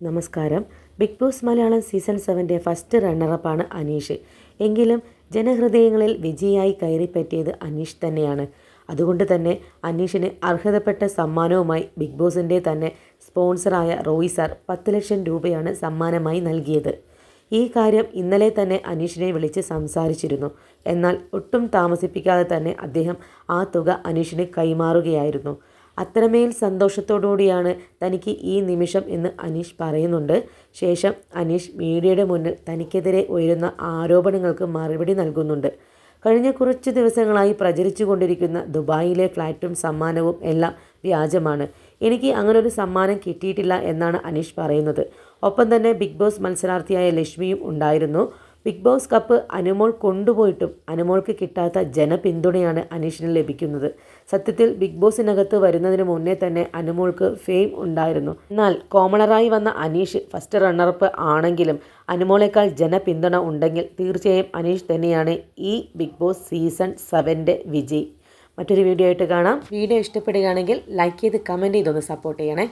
നമസ്കാരം. Bigg Boss Malayalam season സെവന്റെ first റണ്ണറപ്പാണ് അനീഷ്. എങ്കിലും ജനഹൃദയങ്ങളിൽ വിജയായി കയറിപ്പറ്റിയത് അനീഷ് തന്നെയാണ്. അതുകൊണ്ട് തന്നെ അനീഷിന് അർഹതപ്പെട്ട സമ്മാനവുമായി ബിഗ് ബോസിന്റെ തന്നെ സ്പോൺസറായ റോയ് സാർ പത്ത് ലക്ഷം രൂപയാണ് സമ്മാനമായി നൽകിയത്. ഈ കാര്യം ഇന്നലെ തന്നെ അനീഷിനെ വിളിച്ച് സംസാരിച്ചിരുന്നു. എന്നാൽ ഒട്ടും താമസിപ്പിക്കാതെ തന്നെ അദ്ദേഹം ആ തുക അനീഷിന് കൈമാറുകയായിരുന്നു. അത്രമേൽ സന്തോഷത്തോടുകൂടിയാണ് തനിക്ക് ഈ നിമിഷം എന്ന് അനീഷ് പറയുന്നുണ്ട്. ശേഷം അനീഷ് മീഡിയയുടെ മുന്നിൽ തനിക്കെതിരെ ഉയരുന്ന ആരോപണങ്ങൾക്ക് മറുപടി നൽകുന്നുണ്ട്. കഴിഞ്ഞ കുറച്ച് ദിവസങ്ങളായി പ്രചരിച്ചു കൊണ്ടിരിക്കുന്ന ദുബായിലെ ഫ്ലാറ്റും സമ്മാനവും എല്ലാം വ്യാജമാണ്. എനിക്ക് അങ്ങനൊരു സമ്മാനം കിട്ടിയിട്ടില്ല എന്നാണ് അനീഷ് പറയുന്നത്. ഒപ്പം തന്നെ ബിഗ് ബോസ് മത്സരാർത്ഥിയായ ലക്ഷ്മിയും ഉണ്ടായിരുന്നു. ബിഗ് ബോസ് കപ്പ് അനുമോൾ കൊണ്ടുപോയിട്ടും അനുമോൾക്ക് കിട്ടാത്ത ജനപിന്തുണയാണ് അനീഷിന് ലഭിക്കുന്നത്. സത്യത്തിൽ ബിഗ് ബോസിനകത്ത് വരുന്നതിന് മുന്നേ തന്നെ അനുമോൾക്ക് ഫെയിം ഉണ്ടായിരുന്നു. എന്നാൽ കോമണറായി വന്ന അനീഷ് ഫസ്റ്റ് റണ്ണറപ്പ് ആണെങ്കിലും അനുമോളേക്കാൾ ജനപിന്തുണ ഉണ്ടെങ്കിൽ തീർച്ചയായും അനീഷ് തന്നെയാണ് ഈ ബിഗ് ബോസ് സീസൺ സെവന്റെ വിജയ്. മറ്റൊരു വീഡിയോ ആയിട്ട് കാണാം. വീഡിയോ ഇഷ്ടപ്പെടുകയാണെങ്കിൽ ലൈക്ക് ചെയ്ത് കമന്റ് ചെയ്തൊന്ന് സപ്പോർട്ട് ചെയ്യണേ.